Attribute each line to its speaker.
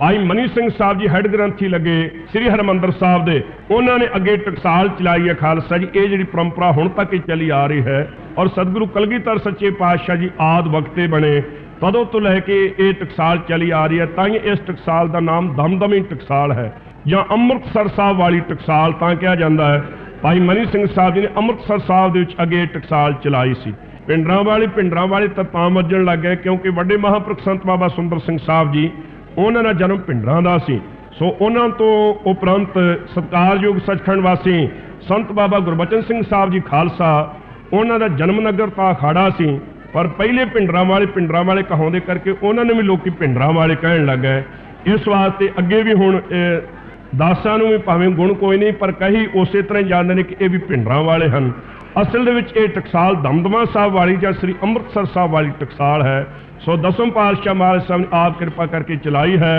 Speaker 1: ਭਾਈ Mani Singh Sahib ji head ਗ੍ਰੰਥੀ ਲੱਗੇ ਸ੍ਰੀ ਹਰਮੰਦਰ ਸਾਹਿਬ ਦੇ। ਉਹਨਾਂ ਨੇ ਅੱਗੇ ਟਕਸਾਲ ਚਲਾਈ ਹੈ ਖਾਲਸਾ ਜੀ। ਇਹ ਜਿਹੜੀ ਪਰੰਪਰਾ ਹੁਣ ਤੱਕ ਹੀ ਚੱਲੀ ਆ ਰਹੀ ਹੈ ਔਰ ਸਤਿਗੁਰੂ ਕਲਗੀਧਰ ਸੱਚੇ ਪਾਤਸ਼ਾਹ ਜੀ ਆਦ ਵਕਤੇ ਬਣੇ, ਤਦੋਂ ਤੋਂ ਲੈ ਕੇ ਇਹ ਟਕਸਾਲ ਚੱਲੀ ਆ ਰਹੀ ਹੈ, ਤਾਂ ਹੀ ਇਸ ਟਕਸਾਲ ਦਾ ਨਾਮ ਦਮਦਮੀ ਟਕਸਾਲ ਹੈ ਜਾਂ ਅੰਮ੍ਰਿਤਸਰ ਸਾਹਿਬ ਵਾਲੀ ਟਕਸਾਲ ਤਾਂ ਕਿਹਾ ਜਾਂਦਾ ਹੈ। ਭਾਈ ਮਨੀ ਸਿੰਘ ਸਾਹਿਬ ਜੀ ਨੇ ਅੰਮ੍ਰਿਤਸਰ ਸਾਹਿਬ ਦੇ ਵਿੱਚ ਅੱਗੇ ਇਹ ਟਕਸਾਲ ਚਲਾਈ ਸੀ। ਪਿੰਡਰਾਂ ਵਾਲੇ ਪਿੰਡਰਾਂ ਵਾਲੇ ਤਾਂ ਤਾਂ ਵੱਜਣ ਲੱਗ ਗਏ ਕਿਉਂਕਿ ਵੱਡੇ ਮਹਾਂਪੁਰਖ ਸੰਤ ਬਾਬਾ ਸੁੰਦਰ ਸਿੰਘ ਸਾਹਿਬ ਜੀ ਉਹਨਾਂ ਦਾ ਜਨਮ ਪਿੰਡਰਾਂ ਦਾ ਸੀ। ਸੋ ਉਹਨਾਂ ਤੋਂ ਉਪਰੰਤ ਸਤਕਾਰਯੋਗ ਸੱਚਖੰਡ ਵਾਸੀ ਸੰਤ ਬਾਬਾ ਗੁਰਬਚਨ ਸਿੰਘ ਸਾਹਿਬ ਜੀ ਖਾਲਸਾ ਉਹਨਾਂ ਦਾ ਜਨਮ ਨਗਰ ਤਾਂ ਅਖਾੜਾ ਸੀ, ਪਰ ਪਹਿਲੇ ਪਿੰਡਰਾਂ ਵਾਲੇ ਪਿੰਡਰਾਂ ਵਾਲੇ ਕਹਾਉਂਦੇ ਕਰਕੇ ਉਹਨਾਂ ਨੇ ਵੀ ਲੋਕੀ ਪਿੰਡਰਾਂ ਵਾਲੇ ਕਹਿਣ ਲੱਗ ਗਏ। ਇਸ ਵਾਸਤੇ ਅੱਗੇ ਵੀ ਹੁਣ ਦਾਸਾਂ ਨੂੰ ਵੀ ਭਾਵੇਂ ਗੁਣ ਕੋਈ ਨਹੀਂ, ਪਰ ਕਹੀ ਉਸੇ ਤਰ੍ਹਾਂ ਹੀ ਜਾਣਦੇ ਨੇ ਕਿ ਇਹ ਵੀ ਪਿੰਡਰਾਂ ਵਾਲੇ ਹਨ। ਅਸਲ ਦੇ ਵਿੱਚ ਇਹ ਟਕਸਾਲ ਦਮਦਮਾ ਸਾਹਿਬ ਵਾਲੀ ਜਾਂ ਸ੍ਰੀ ਅੰਮ੍ਰਿਤਸਰ ਸਾਹਿਬ ਵਾਲੀ ਟਕਸਾਲ ਹੈ। ਸੋ ਦਸਮ ਪਾਤਸ਼ਾਹ ਮਹਾਰਾਜ ਸਾਹਿਬ ਨੇ ਆਪ ਕਿਰਪਾ ਕਰਕੇ ਚਲਾਈ ਹੈ।